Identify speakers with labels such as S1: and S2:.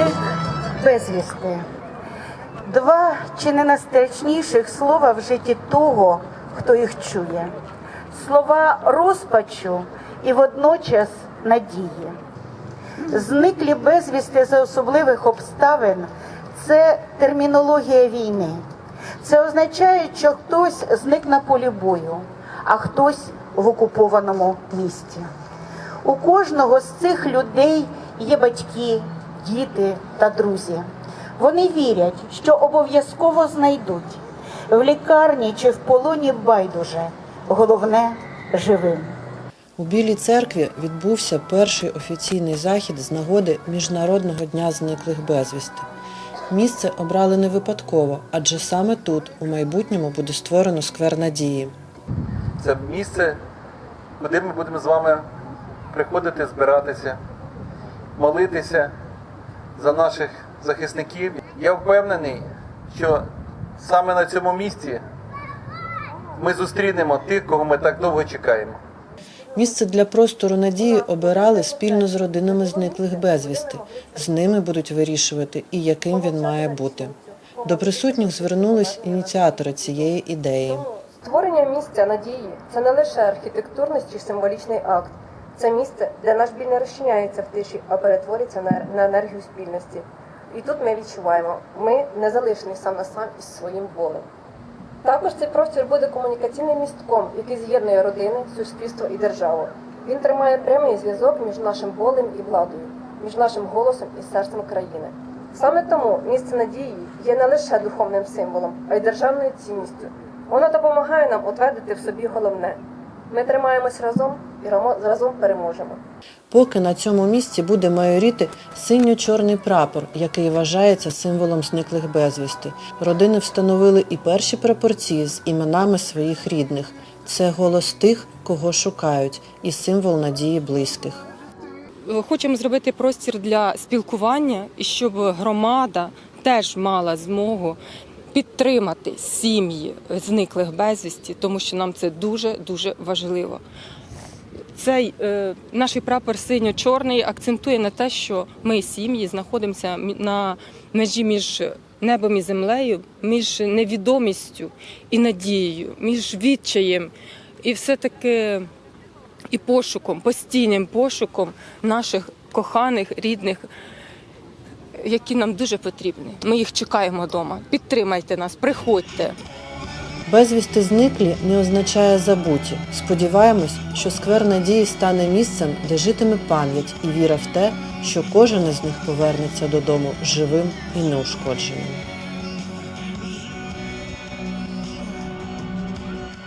S1: зник безвісти. Два чи не найстрашніших слова в житті того, хто їх чує. Слова розпачу і водночас надії. Зниклі безвісти за особливих обставин це термінологія війни. Це означає, що хтось зник на полі бою, а хтось в окупованому місті. У кожного з цих людей є батьки, діти та друзі. Вони вірять, що обов'язково знайдуть в лікарні чи в полоні байдуже, головне живим.
S2: У Білій церкві відбувся перший офіційний захід з нагоди Міжнародного дня зниклих безвісти. Місце обрали не випадково, адже саме тут у майбутньому буде створено сквер надії.
S3: Це місце, куди ми будемо з вами приходити, збиратися, молитися за наших захисників. Я впевнений, що саме на цьому місці ми зустрінемо тих, кого ми так довго чекаємо.
S2: Місце для простору надії обирали спільно з родинами зниклих безвісти. З ними будуть вирішувати і яким він має бути. До присутніх звернулись ініціатори цієї ідеї.
S4: Створення місця надії це не лише архітектурний чи символічний акт. Це місце, де наш біль не розчиняється в тиші, а перетворюється на, енергію спільності. І тут ми відчуваємо, ми не залишені сам на сам із своїм болем. Також цей простір буде комунікаційним містком, який з'єднує родини, суспільство і державу. Він тримає прямий зв'язок між нашим болем і владою, між нашим голосом і серцем країни. Саме тому місце надії є не лише духовним символом, а й державною цінністю. Воно допомагає нам утвердити в собі головне. Ми тримаємось разом і разом переможемо.
S2: Поки на цьому місці буде майоріти синьо-чорний прапор, який вважається символом зниклих безвісти. Родини встановили і перші прапорці з іменами своїх рідних. Це голос тих, кого шукають, і символ надії близьких.
S5: Хочемо зробити простір для спілкування і щоб громада теж мала змогу підтримати сім'ї зниклих безвісті, тому що нам це дуже дуже важливо. Цей е, наш прапор синьо-чорний акцентує на те, що ми сім'ї знаходимося на межі між небом і землею, між невідомістю і надією, між відчаєм і все таки і пошуком, постійним пошуком наших коханих, рідних, які нам дуже потрібні. Ми їх чекаємо вдома. Підтримайте нас, приходьте.
S2: Безвісти зниклі не означає забуті. Сподіваємось, що сквер надії стане місцем, де житиме пам'ять і віра в те, що кожен із них повернеться додому живим і неушкодженим.